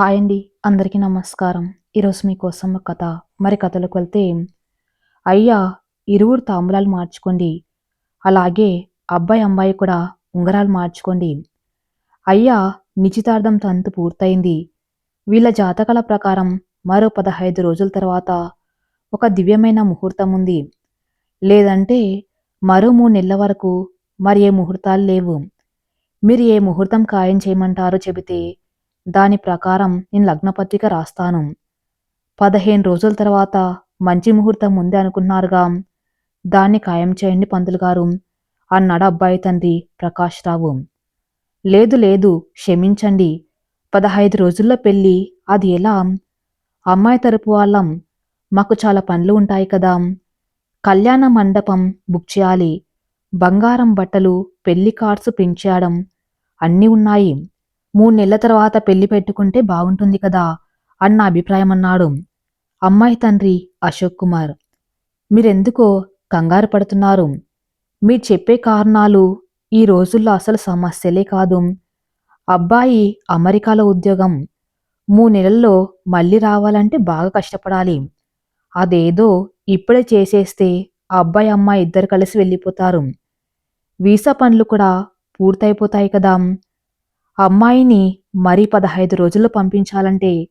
Hi అండి. అందరికీ నమస్కారం. ఈరోజు మీకోసం ఒక కథ మరి కథలకు వెళ్తే అయ్యా ఇరువురు తాంబూలాలు మార్చుకోండి. అలాగే అబ్బాయి అమ్మాయి కూడా ఉంగరాలు మార్చుకోండి. అయ్యా నిశ్చితార్థం తంతు పూర్తయింది. వీళ్ళ జాతకాల ప్రకారం మరో పదహైదు రోజుల తర్వాత ఒక దివ్యమైన ముహూర్తం ఉంది. లేదంటే మరో మూడు నెలల వరకు మరి ఏ ముహూర్తాలు లేవు. మీరు ఏ ముహూర్తం ఖాయం చేయమంటారో చెబితే దాని ప్రకారం నేను లగ్నపత్రిక రాస్తాను. పదిహేను రోజుల తర్వాత మంచి ముహూర్తం ఉంది అనుకున్నారుగా. దాన్ని ఖాయం చేయండి పంతులు గారు అన్నాడు అబ్బాయి తండ్రి ప్రకాష్ రావు. లేదు లేదు క్షమించండి. పదహైదు రోజుల్లో పెళ్ళి అది ఎలా? అమ్మాయి తరపు వాళ్ళం మాకు చాలా పనులు ఉంటాయి కదా. కళ్యాణ మండపం బుక్ చేయాలి. బంగారం బట్టలు పెళ్ళి కార్డ్స్ ప్రింట్ చేయడం అన్నీ ఉన్నాయి. మూడు నెలల తర్వాత పెళ్ళి పెట్టుకుంటే బాగుంటుంది కదా అన్న అభిప్రాయం అన్నాడు అమ్మాయి తండ్రి అశోక్ కుమార్. మీరెందుకో కంగారు పడుతున్నారు. మీరు చెప్పే కారణాలు ఈ రోజుల్లో అసలు సమస్యలే కాదు. అబ్బాయి అమెరికాలో ఉద్యోగం. మూడు నెలల్లో మళ్ళీ రావాలంటే బాగా కష్టపడాలి. అదేదో ఇప్పుడే చేసేస్తే ఆ అబ్బాయి అమ్మాయి ఇద్దరు కలిసి వెళ్ళిపోతారు. వీసా పనులు కూడా పూర్తయిపోతాయి కదా. అమ్మాయిని మరీ పదహైదు రోజుల్లో పంపించాలంటే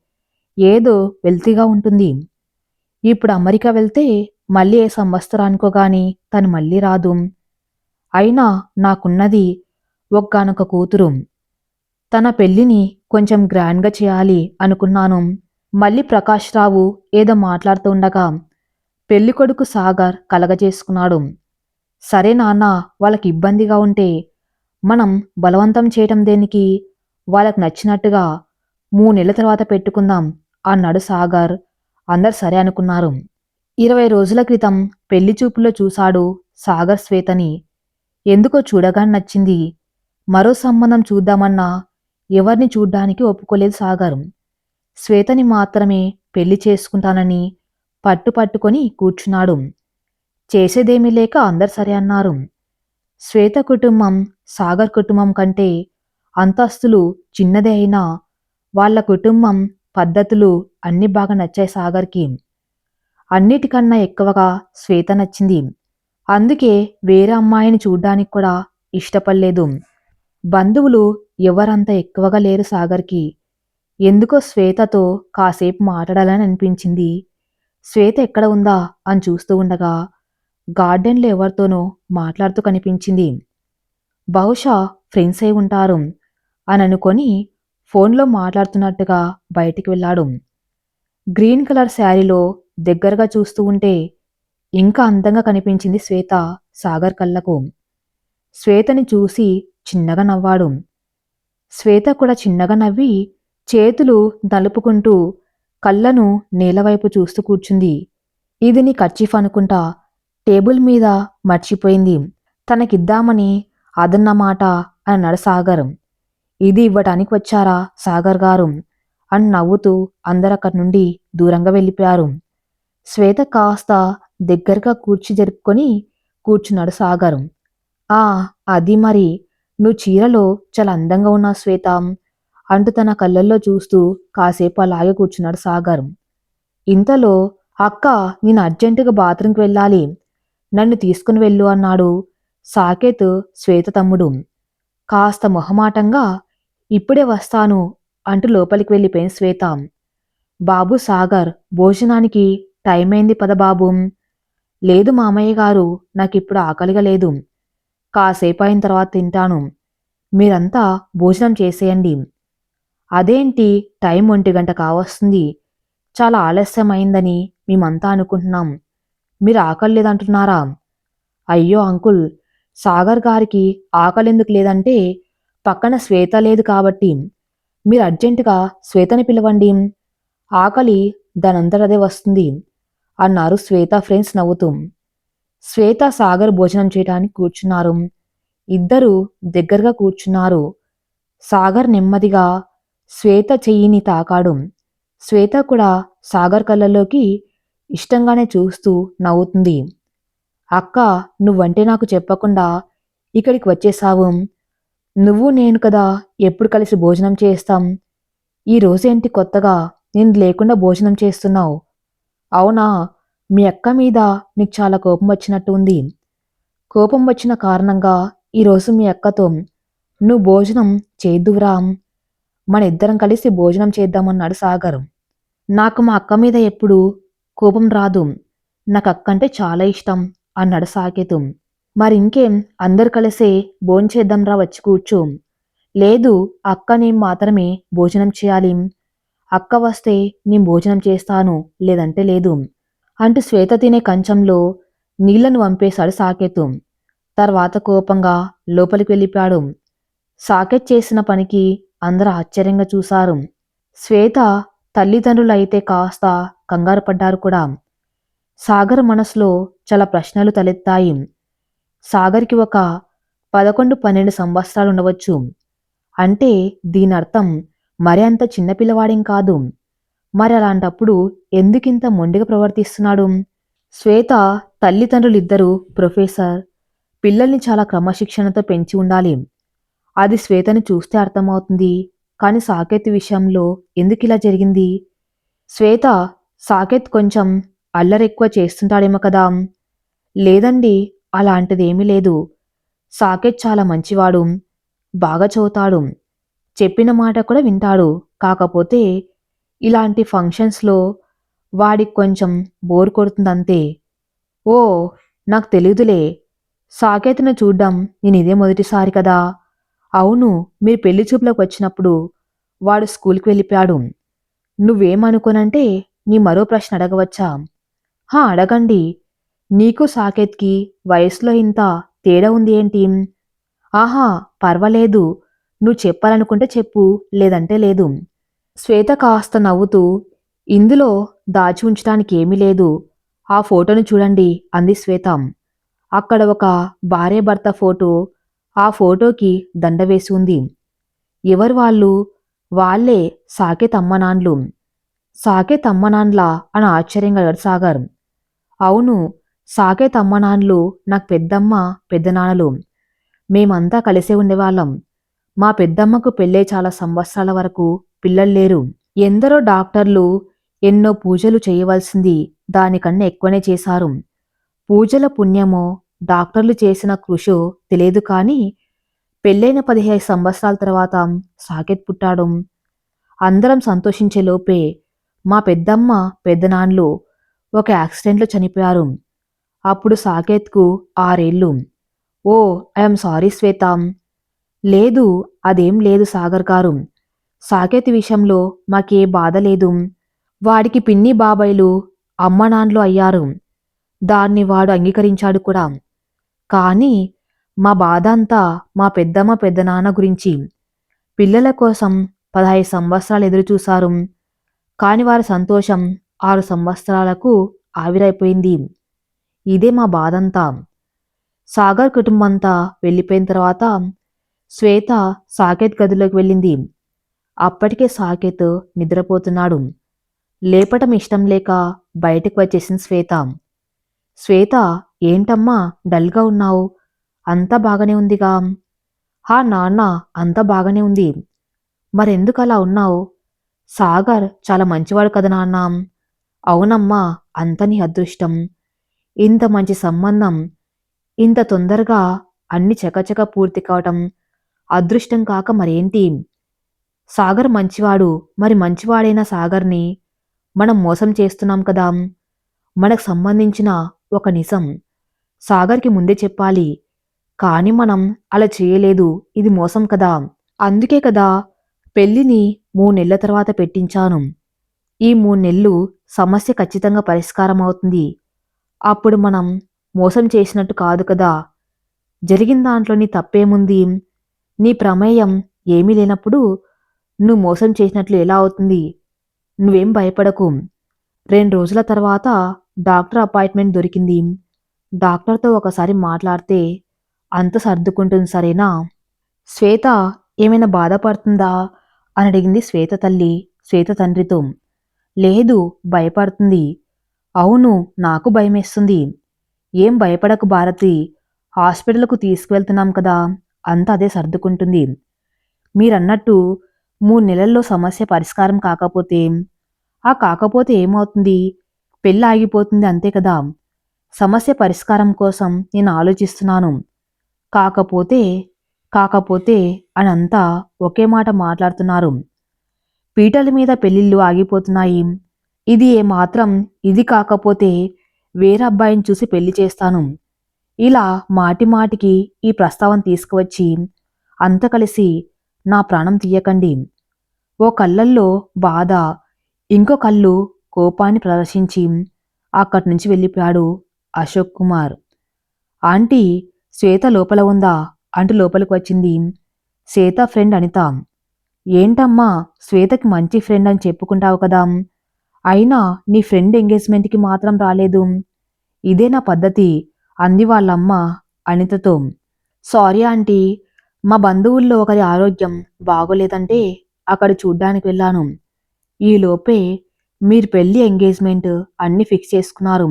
ఏదో వెల్తీగా ఉంటుంది. ఇప్పుడు అమెరికా వెళ్తే మళ్ళీ ఏ సంవత్సరానికో గాని తను మళ్ళీ రాదు. అయినా నాకున్నది ఒక్కనొక కూతురు. తన పెళ్ళిని కొంచెం గ్రాండ్గా చేయాలి అనుకున్నాను. మళ్ళీ ప్రకాష్ రావు ఏదో మాట్లాడుతూ ఉండగా పెళ్ళికొడుకు సాగర్ కలగజేసుకున్నాడు. సరే నాన్న వాళ్ళకి ఇబ్బందిగా ఉంటే మనం బలవంతం చేయటం దేనికి? వాళ్ళకు నచ్చినట్టుగా మూడు నెలల తర్వాత పెట్టుకుందాం అన్నాడు సాగర్. అందరు సరే అనుకున్నారు. ఇరవై రోజుల క్రితం పెళ్ళి చూపులో చూశాడు సాగర్ శ్వేతని. ఎందుకో చూడగానే నచ్చింది. మరో సంబంధం చూద్దామన్నా ఎవరిని చూడ్డానికి ఒప్పుకోలేదు సాగర్. శ్వేతని మాత్రమే పెళ్ళి చేసుకుంటానని పట్టు పట్టుకొని కూర్చున్నాడు. చేసేదేమీ లేక అందరు సరే అన్నారు. శ్వేత కుటుంబం సాగర్ కుటుంబం కంటే అంతస్తులు చిన్నదే అయినా వాళ్ళ కుటుంబం పద్ధతులు అన్ని బాగా నచ్చాయి సాగర్కి. అన్నిటికన్నా ఎక్కువగా శ్వేత నచ్చింది. అందుకే వేరే అమ్మాయిని చూడ్డానికి కూడా ఇష్టపడలేదు. బంధువులు ఎవరంత ఎక్కువగా లేరు సాగర్కి. ఎందుకో శ్వేతతో కాసేపు మాట్లాడాలని అనిపించింది. శ్వేత ఎక్కడ ఉందా అని చూస్తూ ఉండగా గార్డెన్లో ఎవరితోనో మాట్లాడుతూ కనిపించింది. బహుశా ఫ్రెండ్స్ అయి ఉంటారు అని అనుకొని ఫోన్లో మాట్లాడుతున్నట్టుగా బయటికి వెళ్ళాడు. గ్రీన్ కలర్ శారీలో దగ్గరగా చూస్తూ ఉంటే ఇంకా అందంగా కనిపించింది శ్వేత సాగర్ కళ్ళకు. శ్వేతని చూసి చిన్నగా నవ్వాడు. శ్వేత కూడా చిన్నగా నవ్వి చేతులు నలుపుకుంటూ కళ్ళను నేలవైపు చూస్తూ కూర్చుంది. ఇది నీ కర్చీఫ్ అనుకుంటా టేబుల్ మీద మర్చిపోయింది. తనకిద్దామని అదన్నమాట అన్నాడు సాగర్ ఇది ఇవ్వటానికి వచ్చారా సాగర్ గారు? అని నవ్వుతూ అందరక్కడి నుండి దూరంగా వెళ్ళిపోయారు. శ్వేత కాస్త దగ్గరగా కూర్చి జరుపుకొని కూర్చున్నాడు సాగర్. ఆ అది మరి. నువ్వు చీరలో చాలా అందంగా ఉన్నావు శ్వేత అంటూ తన కళ్ళల్లో చూస్తూ కాసేపు అలాగే కూర్చున్నాడు సాగర్. ఇంతలో అక్క నేను అర్జెంటుగా బాత్రూంకి వెళ్ళాలి. నన్ను తీసుకుని వెళ్ళు అన్నాడు సాకేత్ శ్వేత తమ్ముడు కాస్త మొహమాటంగా ఇప్పుడే వస్తాను అంటూ లోపలికి వెళ్ళిపోయిన శ్వేత. బాబు సాగర్ భోజనానికి టైం అయింది పద బాబు. లేదు మామయ్య గారు నాకిప్పుడు ఆకలిగా లేదు. కాసేపు అయిన తర్వాత తింటాను. మీరంతా భోజనం చేసేయండి. అదేంటి టైం ఒంటి గంట కావస్తుంది. చాలా ఆలస్యం అయిందని మేమంతా అనుకుంటున్నాం. మీరు ఆకలి లేదంటున్నారా అయ్యో అంకుల్ సాగర్ గారికి ఆకలెందుకు లేదంటే పక్కన శ్వేత లేదు కాబట్టి. మీరు అర్జెంటుగా శ్వేతని పిలవండి. ఆకలి దానంతటదే వస్తుంది అన్నారు శ్వేత ఫ్రెండ్స్ నవ్వుతూ. శ్వేత సాగర్ భోజనం చేయడానికి కూర్చున్నారు. ఇద్దరు దగ్గరగా కూర్చున్నారు. సాగర్ నెమ్మదిగా శ్వేత చెయ్యిని తాకాడు. శ్వేత కూడా సాగర్ కళ్ళలోకి ఇష్టంగానే చూస్తూ నవ్వుతుంది. అక్క నువ్వంటే నాకు చెప్పకుండా ఇక్కడికి వచ్చేసావు నువ్వు నేను కదా ఎప్పుడు కలిసి భోజనం చేస్తాం? ఈ రోజేంటి కొత్తగా నేను లేకుండా భోజనం చేస్తున్నావు? అవునా? మీ అక్క మీద నీకు చాలా కోపం వచ్చినట్టు ఉంది. కోపం వచ్చిన కారణంగా ఈరోజు మీ అక్కతో నువ్వు భోజనం చేద్దువురా. మన ఇద్దరం కలిసి భోజనం చేద్దామన్నాడు సాగర్. నాకు మా అక్క మీద ఎప్పుడు కోపం రాదు. నాకు అక్క అంటే చాలా ఇష్టం అన్నాడు సాకేతు. మరి ఇంకేం అందరు కలిసే భోంచేద్దాంరా వచ్చి కూర్చో. లేదు అక్క నేను మాత్రమే భోజనం చేయాలి. అక్క వస్తే నేను భోజనం చేస్తాను లేదంటే లేదు. అంటూ శ్వేత తినే కంచంలో నీళ్ళను వంపేశాడు సాకేతు. తర్వాత కోపంగా లోపలికి వెళ్ళిపాడు సాకేత్ చేసిన పనికి అందరూ ఆశ్చర్యంగా చూశారు. శ్వేత తల్లిదండ్రులు అయితే కాస్త కంగారు పడ్డారు కూడా. సాగర్ మనసులో చాలా ప్రశ్నలు తలెత్తాయి. సాగర్కి ఒక పదకొండు పన్నెండు సంవత్సరాలు ఉండవచ్చు. అంటే దీని అర్థం మరి అంత చిన్నపిల్లవాడేం కాదు. మరి అలాంటప్పుడు ఎందుకింత మొండిగా ప్రవర్తిస్తున్నాడు? శ్వేత తల్లిదండ్రులిద్దరూ ప్రొఫెసర్ పిల్లల్ని చాలా క్రమశిక్షణతో పెంచి ఉండాలి. అది శ్వేతని చూస్తే అర్థమవుతుంది. కానీ సాకేత్ విషయంలో ఎందుకు ఇలా జరిగింది? శ్వేత సాకేత్ కొంచెం అల్లరెక్కువ చేస్తుంటాడేమో కదా. లేదండి అలాంటిదేమీ లేదు. సాకేత్ చాలా మంచివాడు బాగా చదువుతాడు చెప్పిన మాట కూడా వింటాడు. కాకపోతే ఇలాంటి ఫంక్షన్స్లో వాడికి కొంచెం బోర్ కొడుతుందంతే. ఓ నాకు తెలియదులే సాకేత్ను చూడ్డం నేను ఇదే మొదటిసారి కదా. అవును మీరు పెళ్ళి చూపులకు వచ్చినప్పుడు వాడు స్కూల్కి వెళ్ళిపోయాడు. నువ్వేమనుకోనంటే నీ మరో ప్రశ్న అడగవచ్చా? హా అడగండి. నీకు సాకేత్కి వయసులో ఇంత తేడా ఉంది ఏంటి? ఆహా పర్వాలేదు. నువ్వు చెప్పాలనుకుంటే చెప్పు లేదంటే లేదు. శ్వేత కాస్త నవ్వుతూ ఇందులో దాచి ఉంచడానికి ఏమీ లేదు. ఆ ఫోటోను చూడండి అంది శ్వేత. అక్కడ ఒక భార్య భర్త ఫోటో ఆ ఫోటోకి దండ వేసి ఉంది. ఎవరు వాళ్ళు? వాళ్ళే సాకేత్ అమ్మనాన్లు సాకేత్ అమ్మనాన్లా అని ఆశ్చర్యంగా అడిగాడు సాగర్ అవును సాకేత్ అమ్మనాన్లు నాకు పెద్దమ్మ పెద్దనాన్నలు. మేమంతా కలిసే ఉండేవాళ్ళం. మా పెద్దమ్మకు పెళ్ళే చాలా సంవత్సరాల వరకు పిల్లలు లేరు. ఎందరో డాక్టర్లు ఎన్నో పూజలు చేయవలసింది దానికన్నా ఎక్కువనే చేశారు. పూజల పుణ్యమో డాక్టర్లు చేసిన కృషో తెలియదు కానీ పెళ్ళైన పదిహేను సంవత్సరాల తర్వాత సాకేత్ పుట్టాడు. అందరం సంతోషించే లోపే మా పెద్దమ్మ పెద్దనాన్నలు ఒక యాక్సిడెంట్లో చనిపోయారు. అప్పుడు సాకేత్కు ఆరేళ్ళు. Oh I'm sorry Shweta. లేదు అదేం లేదు సాగర్ గారు. సాకేత్ విషయంలో మాకే బాధ లేదు. వాడికి పిన్ని బాబాయిలు అమ్మ నాన్నలు అయ్యారు. దాన్ని వాడు అంగీకరించాడు కూడా. కానీ మా బాధ అంతా మా పెద్దమ్మ పెద్దనాన్న గురించి. పిల్లల కోసం పదహైదు సంవత్సరాలు ఎదురుచూశారు. కాని వారి సంతోషం ఆరు సంవత్సరాలకు ఆవిరైపోయింది. ఇదే మా బాధంతా. సాగర్ కుటుంబంతా వెళ్ళిపోయిన తర్వాత శ్వేత సాకేత్ గదిలోకి వెళ్ళింది. అప్పటికే సాకేత్ నిద్రపోతున్నాడు. లేపటం ఇష్టం లేక బయటకు వచ్చేసింది శ్వేత. శ్వేత ఏంటమ్మా డల్గా ఉన్నావు? అంతా బాగానే ఉందిగా? హా నాన్న అంతా బాగానే ఉంది. మరెందుకు అలా ఉన్నావు? సాగర్ చాలా మంచివాడు కదా నాన్న. అవునమ్మా అంత నీ అదృష్టం. ఇంత మంచి సంబంధం. ఇంత తొందరగా అన్ని చకచక పూర్తి కావటం అదృష్టం కాక మరేంటి? సాగర్ మంచివాడు మరి మంచివాడైన సాగర్ని మనం మోసం చేస్తున్నాం కదా. మనకు సంబంధించిన ఒక నిజం. సాగర్కి ముందే చెప్పాలి. కానీ మనం అలా చేయలేదు. ఇది మోసం కదా. అందుకే కదా పెళ్ళిని మూడు నెలల తర్వాత పెట్టించాను. ఈ మూడు నెలలు సమస్య ఖచ్చితంగా పరిష్కారం అవుతుంది అప్పుడు మనం మోసం చేసినట్టు కాదు కదా. జరిగిన దాంట్లో నీ తప్పేముంది? నీ ప్రమేయం ఏమీ లేనప్పుడు నువ్వు మోసం చేసినట్లు ఎలా అవుతుంది? నువ్వేం భయపడకు. రెండు రోజుల తర్వాత డాక్టర్ అపాయింట్మెంట్ దొరికింది. డాక్టర్తో ఒకసారి మాట్లాడితే అంత సర్దుకుంటుంది సరేనా? శ్వేత ఏమైనా బాధపడుతుందా? అని అడిగింది శ్వేత తల్లి. శ్వేత తండ్రితో లేదు భయపడుతుంది. అవును నాకు భయమేస్తుంది. ఏం భయపడకు భారతి. హాస్పిటల్కు తీసుకువెళ్తున్నాం కదా. అంతా అదే సర్దుకుంటుంది. మీరన్నట్టు మూడు నెలల్లో సమస్య పరిష్కారం కాకపోతే ఆ కాకపోతే ఏమవుతుంది? పెళ్ళి ఆగిపోతుంది అంతే కదా. సమస్య పరిష్కారం కోసం నేను ఆలోచిస్తున్నాను. కాకపోతే కాకపోతే అనంతా ఒకే మాట మాట్లాడుతున్నారు. పీటల మీద పెళ్ళిళ్ళు ఆగిపోతున్నాయి. ఇది ఏమాత్రం ఇది కాకపోతే వేరబ్బాయిని చూసి పెళ్ళి చేస్తాను. ఇలా మాటి మాటికి ఈ ప్రస్తావన తీసుకువచ్చి అంత కలిసి నా ప్రాణం తీయకండి. ఓ కళ్ళల్లో బాధ ఇంకో కళ్ళు కోపాన్ని ప్రదర్శించి అక్కడి నుంచి వెళ్ళిపోయాడు అశోక్ కుమార్. ఆంటీ శ్వేత లోపల ఉందా? అంటూ లోపలికి వచ్చింది. శ్వేత ఫ్రెండ్ అనిత. ఏంటమ్మా శ్వేతకి మంచి ఫ్రెండ్ అని చెప్పుకుంటావు కదా. అయినా నీ ఫ్రెండ్ ఎంగేజ్మెంట్కి మాత్రం రాలేదు. ఇదే నా పద్ధతి అంది వాళ్ళమ్మ అనితతో. సారీ ఆంటీ మా బంధువుల్లో ఒకరి ఆరోగ్యం బాగోలేదంటే అక్కడ చూడ్డానికి వెళ్ళాను. ఈలోపే మీరు పెళ్ళి ఎంగేజ్మెంట్ అన్నీ ఫిక్స్ చేసుకున్నారు.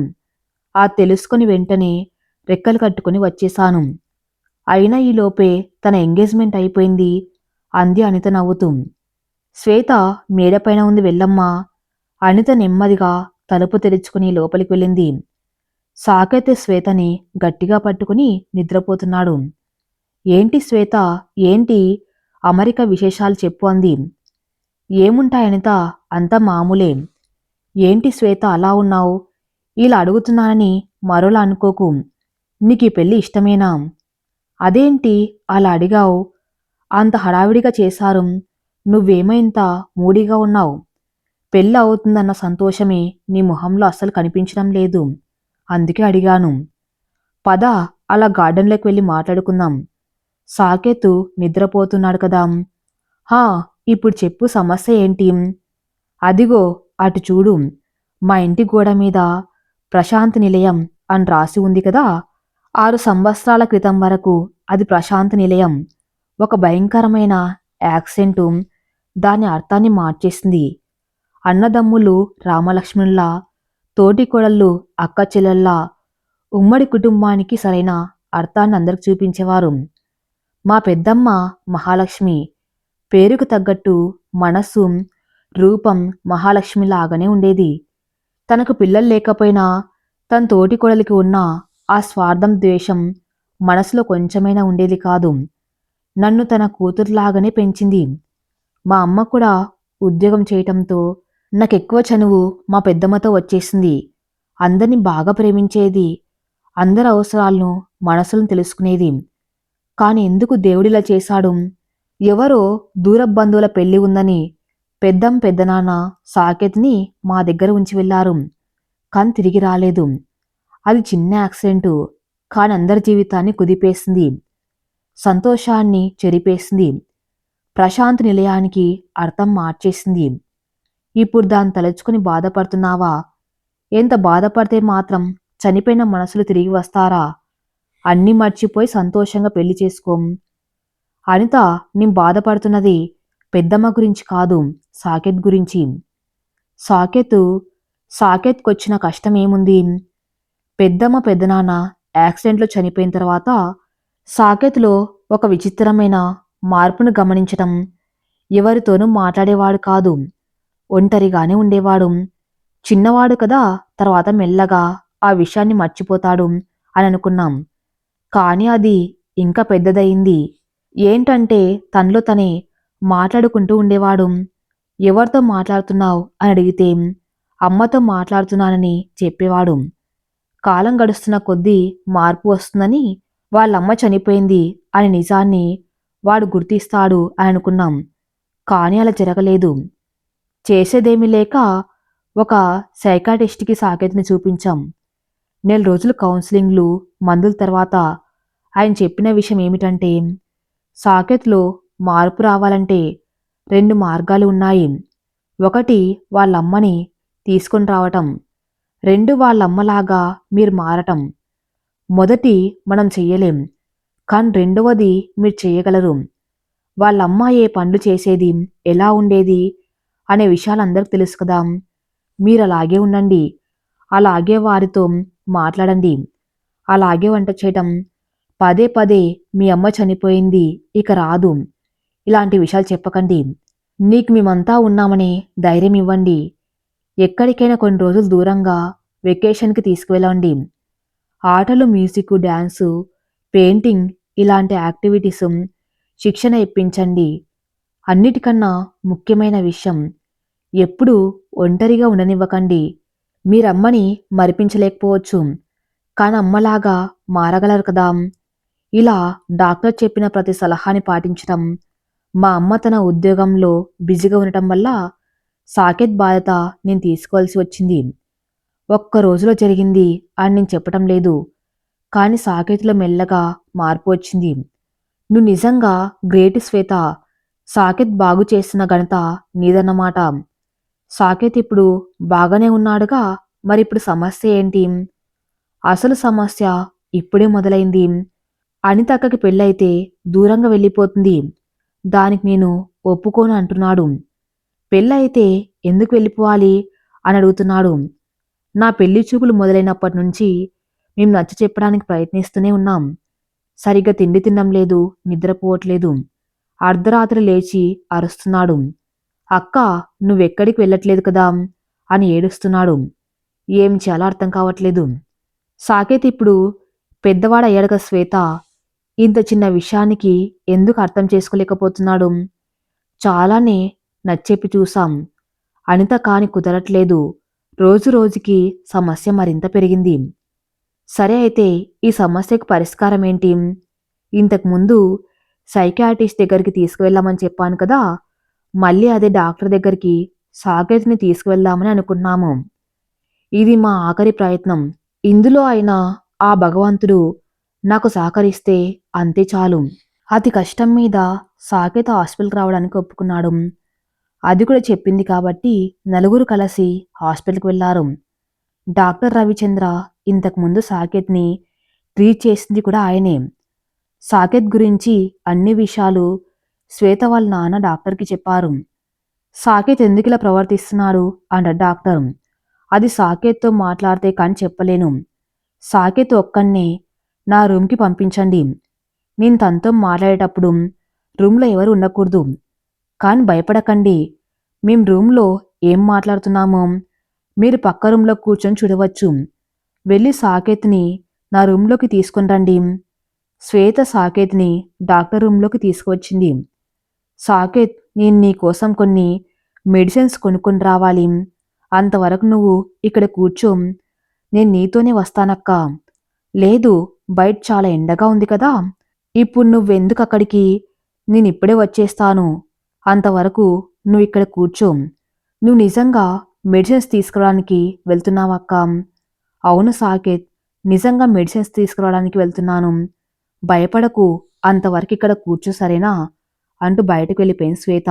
ఆ తెలుసుకుని వెంటనే రెక్కలు కట్టుకుని వచ్చేశాను. అయినా ఈలోపే తన ఎంగేజ్మెంట్ అయిపోయింది. అంది అనిత నవ్వుతూ. శ్వేత మేడపైన ఉంది వెళ్ళమ్మా. అనిత నెమ్మదిగా తలుపు తెరుచుకుని లోపలికి వెళ్ళింది. సాకైతే శ్వేతని గట్టిగా పట్టుకుని నిద్రపోతున్నాడు. ఏంటి శ్వేత? ఏంటి? అమెరికా విశేషాలు చెప్పు అంది. ఏముంటాయనిత అంత మామూలే. ఏంటి శ్వేత అలా ఉన్నావు? ఇలా అడుగుతున్నానని మరోలా అనుకోకు. నీకు ఈ పెళ్ళి ఇష్టమేనా? అదేంటి అలా అడిగావు? అంత హడావిడిగా చేశారు. నువ్వేమైంత మూడిగా ఉన్నావు? పెళ్ళి అవుతుందన్న సంతోషమే నీ మొహంలో అస్సలు కనిపించడం లేదు. అందుకే అడిగాను. పద అలా గార్డెన్లోకి వెళ్ళి మాట్లాడుకుందాం. సాకేతు నిద్రపోతున్నాడు కదా. హా ఇప్పుడు చెప్పు సమస్య ఏంటి? అదిగో అటు చూడు. మా ఇంటి గోడ మీద ప్రశాంత్ నిలయం అని రాసి ఉంది కదా. ఆరు సంవత్సరాల క్రితం వరకు అది ప్రశాంత్ నిలయం. ఒక భయంకరమైన యాక్సెంటు దాని అర్థాన్ని మార్చేసింది. అన్నదమ్ములు రామలక్ష్మణుల్లా తోటి కొడళ్ళు అక్క చెల్లెల్లా ఉమ్మడి కుటుంబానికి సరైన అర్థాన్ని అందరికి చూపించేవారు. మా పెద్దమ్మ మహాలక్ష్మి పేరుకు తగ్గట్టు మనస్సు రూపం మహాలక్ష్మిలాగానే ఉండేది. తనకు పిల్లలు లేకపోయినా తన తోటి కొడలికి ఉన్న ఆ స్వార్థం ద్వేషం మనసులో కొంచెమైనా ఉండేది కాదు. నన్ను తన కూతురులాగానే పెంచింది. మా అమ్మ కూడా ఉద్యోగం చేయటంతో నాకెక్కువ చనువు మా పెద్దమ్మతో వచ్చేసింది. అందరినీ బాగా ప్రేమించేది అందరి అవసరాలను మనసులను తెలుసుకునేది. కాని ఎందుకు దేవుడిలా చేశాడు? ఎవరో దూర బంధువుల పెళ్ళి ఉందని పెద్దం పెద్దనాన్న సాకేత్ని మా దగ్గర ఉంచి వెళ్ళారు కానీ తిరిగి రాలేదు. అది చిన్న యాక్సిడెంటు కాని అందరి జీవితాన్ని కుదిపేసింది. సంతోషాన్ని చెరిపేసింది. ప్రశాంత్ నిలయానికి అర్థం మార్చేసింది. ఇప్పుడు దాన్ని తలుచుకుని బాధపడుతున్నావా? ఎంత బాధపడితే మాత్రం చనిపోయిన మనసులు తిరిగి వస్తారా? అన్నీ మర్చిపోయి సంతోషంగా పెళ్ళి చేసుకోం. అనిత నేను బాధపడుతున్నది పెద్దమ్మ గురించి కాదు సాకెత్ గురించి. సాకెత్ సాకెత్కొచ్చిన కష్టం ఏముంది? పెద్దమ్మ పెద్దనాన్న యాక్సిడెంట్లో చనిపోయిన తర్వాత సాకెత్లో ఒక విచిత్రమైన మార్పును గమనించటం ఎవరితోనూ మాట్లాడేవాడు కాదు. ఒంటరిగానే ఉండేవాడు. చిన్నవాడు కదా తర్వాత మెల్లగా ఆ విషయాన్ని మర్చిపోతాడు అని అనుకున్నాం. కానీ అది ఇంకా పెద్దదయింది. ఏంటంటే తనలో తనే మాట్లాడుకుంటూ ఉండేవాడు. ఎవరితో మాట్లాడుతున్నావు? అని అడిగితే అమ్మతో మాట్లాడుతున్నానని చెప్పేవాడు. కాలం గడుస్తున్న కొద్దీ మార్పు వస్తుందని వాళ్ళమ్మ చనిపోయింది అనే నిజాన్ని వాడు గుర్తిస్తాడు అని అనుకున్నాం. కానీ అలా జరగలేదు. చేసేదేమీ లేక ఒక సైకాటిస్ట్కి సాకేతిని చూపించాం. నెల రోజులు కౌన్సిలింగ్లు మందుల తర్వాత ఆయన చెప్పిన విషయం ఏమిటంటే సాకెత్లో మార్పు రావాలంటే రెండు మార్గాలు ఉన్నాయి. ఒకటి వాళ్ళమ్మని తీసుకొని రావటం. రెండు వాళ్ళమ్మలాగా మీరు మారటం. మొదటి మనం చెయ్యలేం కానీ రెండవది మీరు చేయగలరు వాళ్ళమ్మ ఏ పనులు చేసేది ఎలా ఉండేది అనే విషయాలు అందరికి తెలుసు కదా. మీరు అలాగే ఉండండి. అలాగే వారితో మాట్లాడండి. అలాగే వంట చేయటం. పదే పదే మీ అమ్మ చనిపోయింది ఇక రాదు. ఇలాంటి విషయాలు చెప్పకండి. నీకు మేమంతా ఉన్నామని ధైర్యం ఇవ్వండి. ఎక్కడికైనా కొన్ని రోజులు దూరంగా వెకేషన్కి తీసుకువెళ్ళండి. ఆటలు మ్యూజిక్ డ్యాన్సు పెయింటింగ్ ఇలాంటి యాక్టివిటీస్ శిక్షణ ఇప్పించండి. అన్నిటికన్నా ముఖ్యమైన విషయం ఎప్పుడూ ఒంటరిగా ఉండనివ్వకండి. మీరమ్మని మరిపించలేకపోవచ్చు. కానీ అమ్మలాగా మారగలరు కదా. ఇలా డాక్టర్ చెప్పిన ప్రతి సలహాని పాటించడం మా అమ్మ తన ఉద్యోగంలో బిజీగా ఉండటం వల్ల సాకేత్ బాధ్యత నేను తీసుకోవాల్సి వచ్చింది. ఒక్క రోజులో జరిగింది అని నేను చెప్పటం లేదు. కానీ సాకేత్లో మెల్లగా మార్పు వచ్చింది. నువ్వు నిజంగా గ్రేట్ శ్వేత. సాకేత్ బాగు చేసిన ఘనత నీదన్నమాట. సాకేత్ ఇప్పుడు బాగానే ఉన్నాడుగా. మరి ఇప్పుడు సమస్య ఏంటి? అసలు సమస్య ఇప్పుడే మొదలైంది. అనితక్కకి పెళ్ళైతే దూరంగా వెళ్ళిపోతుంది. దానికి నేను ఒప్పుకోను అంటున్నాడు. పెళ్ళైతే ఎందుకు వెళ్ళిపోవాలి? అని అడుగుతున్నాడు. నా పెళ్ళి చూపులు మొదలైనప్పటి నుంచి మేము నచ్చ చెప్పడానికి ప్రయత్నిస్తూనే ఉన్నాం. సరిగ్గా తిండి తినడం లేదు నిద్రపోవట్లేదు. అర్ధరాత్రి లేచి అరుస్తున్నాడు. అక్క నువ్వెక్కడికి వెళ్ళట్లేదు కదా అని ఏడుస్తున్నాడు. ఏం చాలా అర్థం కావట్లేదు. సాకేత్ ఇప్పుడు పెద్దవాడయ్యాడు కదా శ్వేత. ఇంత చిన్న విషయానికి ఎందుకు అర్థం చేసుకోలేకపోతున్నాడు? చాలానే నచ్చెప్పి చూసాం అనిత కాని కుదరట్లేదు. రోజు రోజుకి సమస్య మరింత పెరిగింది. సరే అయితే ఈ సమస్యకు పరిష్కారం ఏంటి? ఇంతకుముందు సైకాటిస్ట్ దగ్గరికి తీసుకువెళ్ళామని చెప్పాను కదా. మళ్ళీ అదే డాక్టర్ దగ్గరికి సాకేత్ని తీసుకువెళ్దామని అనుకున్నాము. ఇది మా ఆఖరి ప్రయత్నం. ఇందులో అయినా ఆ భగవంతుడు నాకు సహకరిస్తే అంతే చాలు. అతి కష్టం మీద సాకేత హాస్పిటల్కి రావడానికి ఒప్పుకున్నాడు. అది కూడా చెప్పింది కాబట్టి నలుగురు కలిసి హాస్పిటల్కి వెళ్ళారు. డాక్టర్ రవిచంద్ర ఇంతకుముందు సాకేత్ని ట్రీట్ చేసింది కూడా ఆయనే. సాకేత్ గురించి అన్ని విషయాలు శ్వేత వాళ్ళ నాన్న డాక్టర్కి చెప్పారు. సాకేత్ ఎందుకు ఇలా ప్రవర్తిస్తున్నాడు? అన్న డాక్టర్. అది సాకేత్తో మాట్లాడితే కానీ చెప్పలేను. సాకేత్ ఒక్కన్నే నా రూమ్కి పంపించండి. నేను తనతో మాట్లాడేటప్పుడు రూమ్లో ఎవరు ఉండకూడదు. కానీ భయపడకండి. మేం రూమ్లో ఏం మాట్లాడుతున్నామో మీరు పక్క రూమ్లో కూర్చొని చూడవచ్చు. వెళ్ళి సాకేత్ని నా రూమ్లోకి తీసుకుని రండి. శ్వేత సాకేత్ని డాక్టర్ రూమ్లోకి తీసుకువచ్చింది. సాకేత్ నేను నీ కోసం కొన్ని మెడిసిన్స్ కొనుక్కొని రావాలి. అంతవరకు నువ్వు ఇక్కడ కూర్చో. నేను నీతోనే వస్తానక్క. లేదు బయట చాలా ఎండగా ఉంది కదా. ఇప్పుడు నువ్వెందుకు అక్కడికి? నేను ఇప్పుడే వచ్చేస్తాను. అంతవరకు నువ్వు ఇక్కడ కూర్చో. నువ్వు నిజంగా మెడిసిన్స్ తీసుకురావడానికి వెళ్తున్నావక్క అవును సాకేత్ నిజంగా మెడిసిన్స్ తీసుకురావడానికి వెళ్తున్నాను. భయపడకు అంతవరకు ఇక్కడ కూర్చో సరేనా? అంటూ బయటకు వెళ్ళిపోయింది శ్వేత.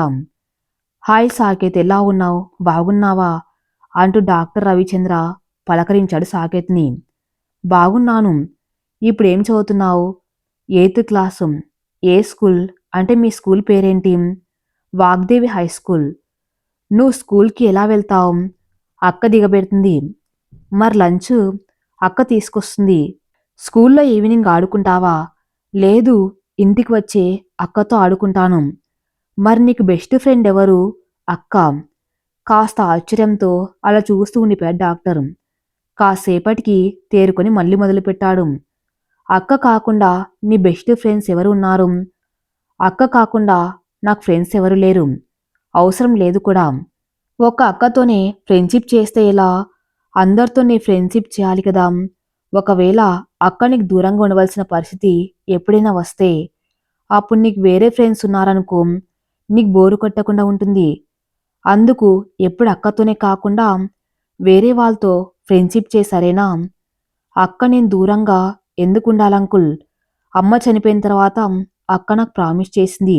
హాయ్ సాకేత్ ఎలా ఉన్నావు? బాగున్నావా? అంటూ డాక్టర్ రవిచంద్ర పలకరించాడు సాకేత్ని. బాగున్నాను. ఇప్పుడు ఏం చదువుతున్నావు? Eighth class. ఏ స్కూల్? అంటే మీ స్కూల్ పేరేంటి? Vagdevi high school. నువ్వు స్కూల్కి ఎలా వెళ్తావు? అక్క దిగబెడుతుంది. మరి లంచ్ అక్క తీసుకొస్తుంది. స్కూల్లో ఈవినింగ్ ఆడుకుంటావా? లేదు ఇంటికి వచ్చే అక్కతో ఆడుకుంటాను. మరి నీకు బెస్ట్ ఫ్రెండ్ ఎవరు? అక్క. కాస్త ఆశ్చర్యంతో అలా చూస్తూ ఉండిపోయాడు డాక్టర్. కాసేపటికి తేరుకొని మళ్ళీ మొదలుపెట్టాడు. అక్క కాకుండా నీ బెస్ట్ ఫ్రెండ్స్ ఎవరు ఉన్నారు? అక్క కాకుండా నాకు ఫ్రెండ్స్ ఎవరు లేరు. అవసరం లేదు కూడా. ఒక అక్కతోనే ఫ్రెండ్షిప్ చేస్తే ఎలా? అందరితో నీ ఫ్రెండ్షిప్ చేయాలి కదా. ఒకవేళ అక్క నీకు దూరంగా ఉండవలసిన పరిస్థితి ఎప్పుడైనా వస్తే అప్పుడు నీకు వేరే ఫ్రెండ్స్ ఉన్నారనుకో నీకు బోరు కొట్టకుండా ఉంటుంది. అందుకు ఎప్పుడు అక్కతోనే కాకుండా వేరే వాళ్ళతో ఫ్రెండ్షిప్ చేశారేనా? అక్క నేను దూరంగా ఎందుకుండాలంకుల్ అమ్మ చనిపోయిన తర్వాత అక్క నాకు ప్రామిస్ చేసింది.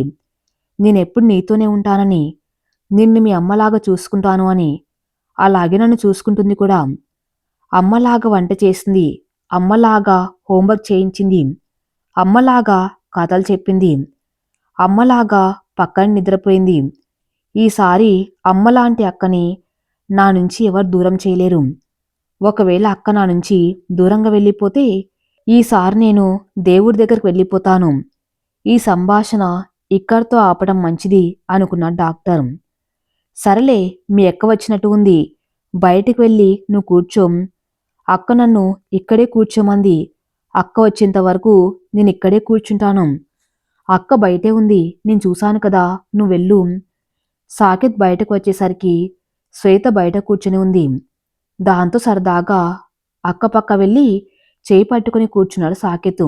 నేనెప్పుడు నీతోనే ఉంటానని నిన్ను మీ అమ్మలాగా చూసుకుంటాను అని అలాగే నన్ను చూసుకుంటుంది కూడా. అమ్మలాగా వంట చేసింది అమ్మలాగా హోంవర్క్ చేయించింది అమ్మలాగా కథలు చెప్పింది అమ్మలాగా పక్కన నిద్రపోయింది. ఈసారి అమ్మలాంటి అక్కని నా నుంచి ఎవరు దూరం చేయలేరు. ఒకవేళ అక్క నా నుంచి దూరంగా వెళ్ళిపోతే ఈసారి నేను దేవుడి దగ్గరికి వెళ్ళిపోతాను. ఈ సంభాషణ ఇక్కడితో ఆపడం మంచిది అనుకున్న డాక్టర్. సరేలే మీ అక్క వచ్చినట్టు ఉంది. బయటికి వెళ్ళి నువ్వు కూర్చోం. అక్క నన్ను ఇక్కడే కూర్చోమంది. అక్క వచ్చేంత వరకు నేను ఇక్కడే కూర్చుంటాను. అక్క బయటే ఉంది. నేను చూశాను కదా నువ్వు వెళ్ళు. సాకేత్ బయటకు వచ్చేసరికి శ్వేత బయట కూర్చుని ఉంది. దాంతో సరదాగా అక్కపక్క వెళ్ళి చేయి పట్టుకుని కూర్చున్నాడు సాకేత్.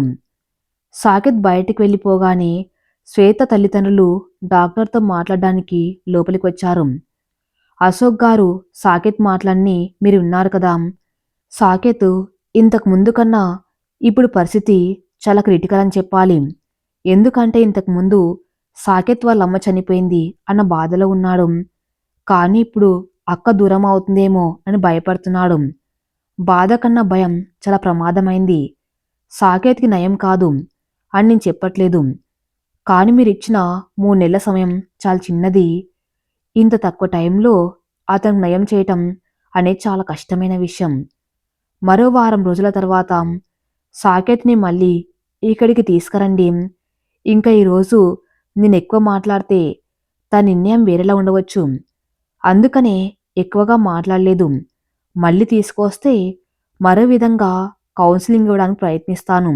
సాకేత్ బయటికి వెళ్ళిపోగానే శ్వేత తల్లిదండ్రులు డాక్టర్తో మాట్లాడడానికి లోపలికి వచ్చారు. అశోక్ గారు సాకేత్ మాటలన్నీ మీరు విన్నారు కదా. సాకేత్ ఇంతకు ముందు కన్నా ఇప్పుడు పరిస్థితి చాలా క్రిటికల్ అని చెప్పాలి. ఎందుకంటే ఇంతకు ముందు సాకేత్ వాళ్ళ అమ్మ చనిపోయింది అన్న బాధలో ఉన్నాడు. కానీ ఇప్పుడు అక్క దూరం అవుతుందేమో అని భయపడుతున్నాడు. బాధ కన్నా భయం చాలా ప్రమాదమైంది. సాకేత్కి నయం కాదు అని నేను చెప్పట్లేదు. కానీ మీరు ఇచ్చిన మూడు నెలల సమయం చాలా చిన్నది. ఇంత తక్కువ టైంలో అతను నయం చేయటం అనేది చాలా కష్టమైన విషయం. మరో వారం రోజుల తర్వాత సాకేత్ని మళ్ళీ ఇక్కడికి తీసుకురండి. ఇంకా ఈరోజు నేను ఎక్కువ మాట్లాడితే తన నిర్ణయం వేరేలా ఉండవచ్చు. అందుకనే ఎక్కువగా మాట్లాడలేదు. మళ్ళీ తీసుకొస్తే మరో విధంగా కౌన్సిలింగ్ ఇవ్వడానికి ప్రయత్నిస్తాను.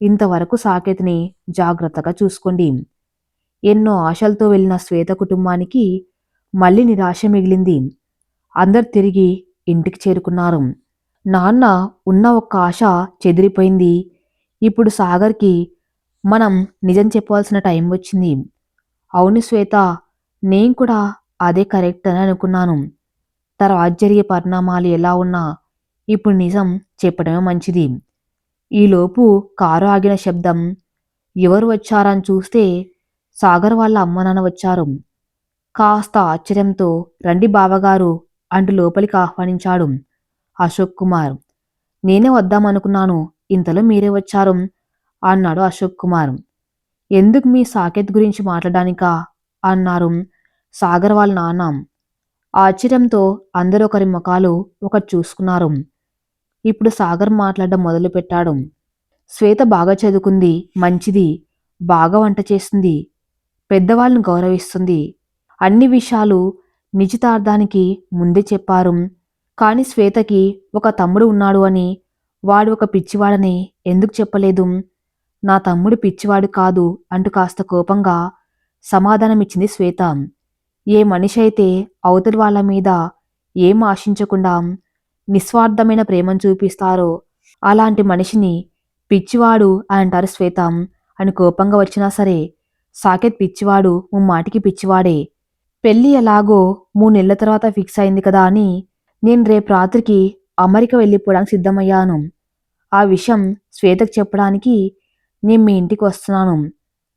ఇంతవరకు సాకేత్ని జాగ్రత్తగా చూసుకోండి. ఎన్నో ఆశలతో వెళ్ళిన శ్వేత కుటుంబానికి మళ్ళీ నిరాశ మిగిలింది. అందరు తిరిగి ఇంటికి చేరుకున్నారు. నాన్న ఉన్న ఒక్క ఆశ చెదిరిపోయింది. ఇప్పుడు సాగర్కి మనం నిజం చెప్పాల్సిన టైం వచ్చింది. అవును శ్వేత నేను కూడా అదే కరెక్ట్ అని అనుకున్నాను. తర్వాత జరిగే పరిణామాలు ఎలా ఉన్నా ఇప్పుడు నిజం చెప్పడమే మంచిది. ఈలోపు కారు ఆగిన శబ్దం ఎవరు వచ్చారని చూస్తే సాగర్ వాళ్ళ అమ్మ నాన్న వచ్చారు. కాస్త ఆశ్చర్యంతో రండి బావగారు అంటూ లోపలికి ఆహ్వానించాడు అశోక్ కుమార్. నేనే వద్దామనుకున్నాను ఇంతలో మీరే వచ్చారు అన్నాడు అశోక్ కుమార్. ఎందుకు మీ సాకేత్ గురించి మాట్లాడానికా అన్నారు సాగర్ వాళ్ళ నాన్న. ఆశ్చర్యంతో అందరూ ఒకరి ముఖాలు ఒకటి చూసుకున్నారు. ఇప్పుడు సాగర్ మాట్లాడడం మొదలుపెట్టాడు. శ్వేత బాగా చదువుకుంది మంచిది బాగా వంట చేస్తుంది పెద్దవాళ్ళని గౌరవిస్తుంది. అన్ని విషయాలు నిశ్చితార్థానికి ముందే చెప్పారు. కాని శ్వేతకి ఒక తమ్ముడు ఉన్నాడు అని వాడు ఒక పిచ్చివాడని ఎందుకు చెప్పలేదు? నా తమ్ముడు పిచ్చివాడు కాదు అంటూ కాస్త కోపంగా సమాధానమిచ్చింది శ్వేత. ఏ మనిషి అయితే అవతలి వాళ్ళ మీద ఏం ఆశించకుండా నిస్వార్థమైన ప్రేమను చూపిస్తారో అలాంటి మనిషిని పిచ్చివాడు అని అంటారు శ్వేత. అని కోపంగా వచ్చినా సరే సాకేత్ పిచ్చివాడు మాటికి పిచ్చివాడే. పెళ్ళి ఎలాగో మూడు నెలల తర్వాత ఫిక్స్ అయింది కదా అని నేను రేపు రాత్రికి అమెరికా వెళ్ళిపోవడానికి సిద్ధమయ్యాను. ఆ విషయం శ్వేతకు చెప్పడానికి నేను మీ ఇంటికి వస్తున్నాను.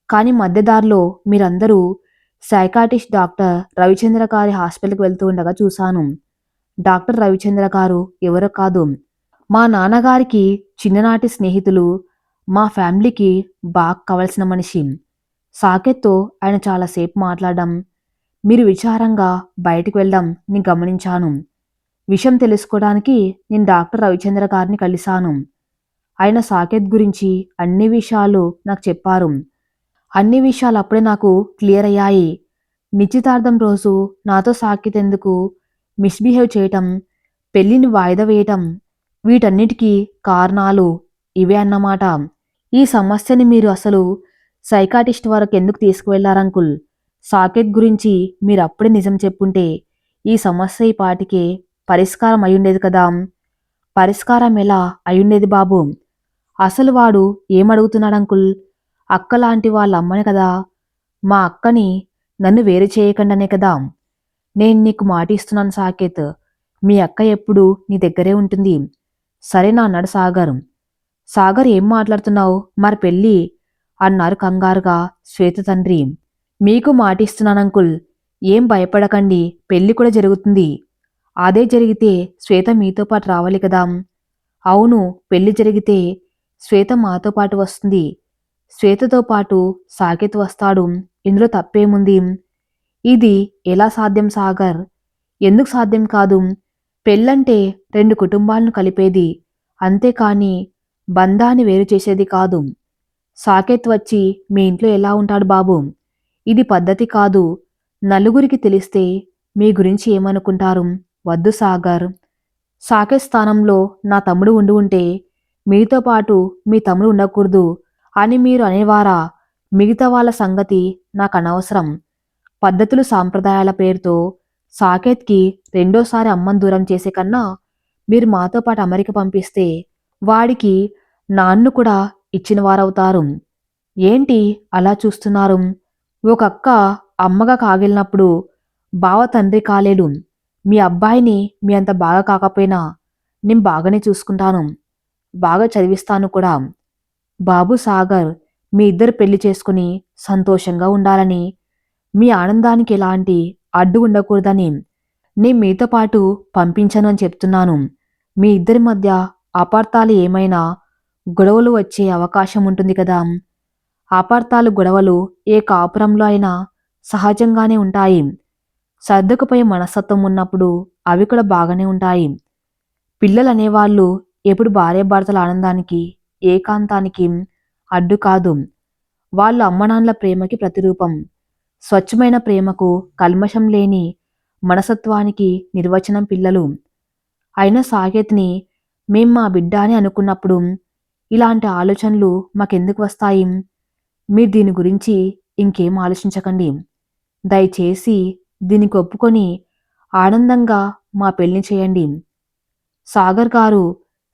కానీ మధ్యదారిలో మీరందరూ సైకాటిస్ట్ డాక్టర్ రవిచంద్ర గారి హాస్పిటల్కి వెళ్తూ ఉండగా చూశాను. డాక్టర్ రవిచంద్ర గారు ఎవరో కాదు. మా నాన్నగారికి చిన్ననాటి స్నేహితులు మా ఫ్యామిలీకి బాగా కావలసిన మనిషి. సాకెత్తో ఆయన చాలాసేపు మాట్లాడడం మీరు విచారంగా బయటికి వెళ్ళడం నేను గమనించాను. విషయం తెలుసుకోవడానికి నేను డాక్టర్ రవిచంద్ర గారిని కలిశాను. ఆయన సాకేత్ గురించి అన్ని విషయాలు నాకు చెప్పారు. అన్ని విషయాలు అప్పుడే నాకు క్లియర్ అయ్యాయి. నిశ్చితార్థం రోజు నాతో సాకేత్ ఎందుకు మిస్బిహేవ్ చేయటం పెళ్ళిని వాయిదా వేయటం వీటన్నిటికీ కారణాలు ఇవే అన్నమాట. ఈ సమస్యని మీరు అసలు సైకాటిస్ట్ వరకు ఎందుకు తీసుకువెళ్ళారంకుల్ సాకెట్ గురించి మీరు అప్పుడే నిజం చెప్పుంటే ఈ సమస్య ఈ పాటికే పరిష్కారం అయ్యుండేది కదా. పరిష్కారం ఎలా అయ్యుండేది బాబు? అసలు వాడు ఏమడుగుతున్నాడు అంకుల్? అక్క లాంటి వాళ్ళ అమ్మని కదా. మా అక్కని నన్ను వేరు చేయకుండానే కదా. నేను నీకు మాటిస్తున్నాను సాకేత్. మీ అక్క ఎప్పుడు నీ దగ్గరే ఉంటుంది. సరేనా అన్నాడు సాగర్. సాగర్ ఏం మాట్లాడుతున్నావు? మరి పెళ్ళి? అన్నారు కంగారుగా శ్వేత తండ్రి. మీకు మాటిస్తున్నాను అంకుల్. ఏం భయపడకండి. పెళ్ళి కూడా జరుగుతుంది. అదే జరిగితే శ్వేత మీతో పాటు రావాలి కదా. అవును పెళ్ళి జరిగితే శ్వేత మాతో పాటు వస్తుంది. శ్వేతతో పాటు సాకేత్ వస్తాడు. ఇందులో తప్పేముంది? ఇది ఎలా సాధ్యం సాగర్? ఎందుకు సాధ్యం కాదు? పెళ్ళంటే రెండు కుటుంబాలను కలిపేది. అంతేకాని బంధాన్ని వేరు చేసేది కాదు. సాకేత్ వచ్చి మీ ఇంట్లో ఎలా ఉంటాడు బాబు? ఇది పద్ధతి కాదు. నలుగురికి తెలిస్తే మీ గురించి ఏమనుకుంటారు? వద్దు సాగర్. సాకేత్ స్థానంలో నా తమ్ముడు ఉండి ఉంటే మీతో పాటు మీ తమ్ముడు ఉండకూడదు అని మీరు అనేవారా? మిగతా వాళ్ళ సంగతి నాకు అనవసరం. పద్ధతులు సాంప్రదాయాల పేరుతో సాకేత్కి రెండోసారి అమ్మను దూరం చేసే కన్నా మీరు మాతో పాటు అమెరిక పంపిస్తే వాడికి నాన్ను కూడా ఇచ్చిన వారవుతారు. ఏంటి అలా చూస్తున్నారు? ఒక అక్క అమ్మగా కాగిలినప్పుడు బావ తండ్రి కాలేడు. మీ అబ్బాయిని మీ అంత బాగా కాకపోయినా నేను బాగానే చూసుకుంటాను. బాగా చదివిస్తాను కూడా. బాబు సాగర్ మీ ఇద్దరు పెళ్ళి చేసుకుని సంతోషంగా ఉండాలని మీ ఆనందానికి ఎలాంటి అడ్డు ఉండకూడదని నేను మీతో పాటు పంపించను అని చెప్తున్నాను. మీ ఇద్దరి మధ్య అపార్థాలు ఏమైనా గొడవలు వచ్చే అవకాశం ఉంటుంది కదా? అపార్థాలు గొడవలు ఏ కాపురంలో అయినా సహజంగానే ఉంటాయి. సర్దుకుపోయే మనస్తత్వం ఉన్నప్పుడు అవి కూడా బాగానే ఉంటాయి. పిల్లలు అనేవాళ్ళు ఎప్పుడు భార్యాభర్తల ఆనందానికి ఏకాంతానికి అడ్డు కాదు. వాళ్ళు అమ్మనాన్నల ప్రేమకి ప్రతిరూపం. స్వచ్ఛమైన ప్రేమకు కల్మషం లేని మనసత్వానికి నిర్వచనం పిల్లలు. అయిన సాకేత్ని మేం మా బిడ్డ అని అనుకున్నప్పుడు ఇలాంటి ఆలోచనలు మాకెందుకు వస్తాయి? మీరు దీని గురించి ఇంకేం ఆలోచించకండి. దయచేసి దీనికి ఒప్పుకొని ఆనందంగా మా పెళ్ళి చేయండి. సాగర్ గారు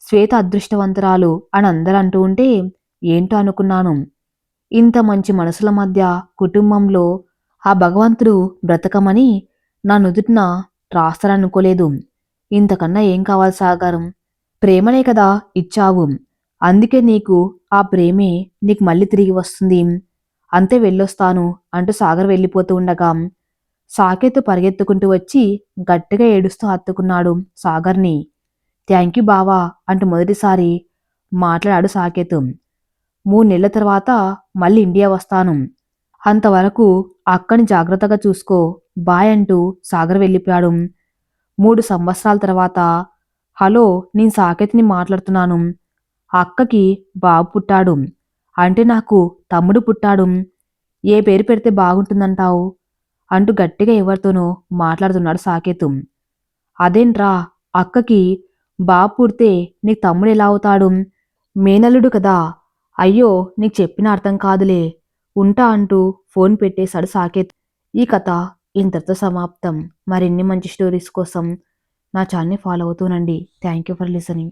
శ్వేత అదృష్టవంతరాలు అని అందరూ అంటూ ఉంటే ఏంటో అనుకున్నాను. ఇంత మంచి మనసుల మధ్య కుటుంబంలో ఆ భగవంతుడు బ్రతకమని నా నుదుటిన రాస్తారనుకోలేదు. ఇంతకన్నా ఏం కావాలి సాగరం? ప్రేమనే కదా ఇచ్చావు. అందుకే నీకు ఆ ప్రేమే నీకు మళ్ళీ తిరిగి వస్తుంది. అంతే వెళ్ళొస్తాను అంటూ సాగర్ వెళ్ళిపోతూ ఉండగా సాకేత్ పరిగెత్తుకుంటూ వచ్చి గట్టిగా ఏడుస్తూ హత్తుకున్నాడు సాగర్ని. థ్యాంక్ యూ బావా అంటూ మొదటిసారి మాట్లాడాడు సాకేత్. మూడు నెలల తర్వాత మళ్ళీ ఇండియా వస్తాను. అంతవరకు అక్కని జాగ్రత్తగా చూసుకో. బాయ్ అంటూ సాగర్ వెళ్ళిపోయాడు. మూడు సంవత్సరాల తర్వాత హలో నేను సాకేత్ని మాట్లాడుతున్నాను. అక్కకి బాబు పుట్టాడు. అంటే నాకు తమ్ముడు పుట్టాడు. ఏ పేరు పెడితే బాగుంటుందంటావు? అంటూ గట్టిగా ఎవరితోనో మాట్లాడుతున్నాడు సాకేతు. అదేంట్రా అక్కకి బాబు పుడితే నీకు తమ్ముడు ఎలా అవుతాడు? మేనల్లుడు కదా. అయ్యో నీకు చెప్పిన అర్థం కాదులే. ఉంటా అంటూ ఫోన్ పెట్టేశాడు సాకేత్. ఈ కథ ఇంతటితో సమాప్తం. మరిన్ని మంచి స్టోరీస్ కోసం నా ఛానల్ని follow అవుతూనండి. Thank you for listening.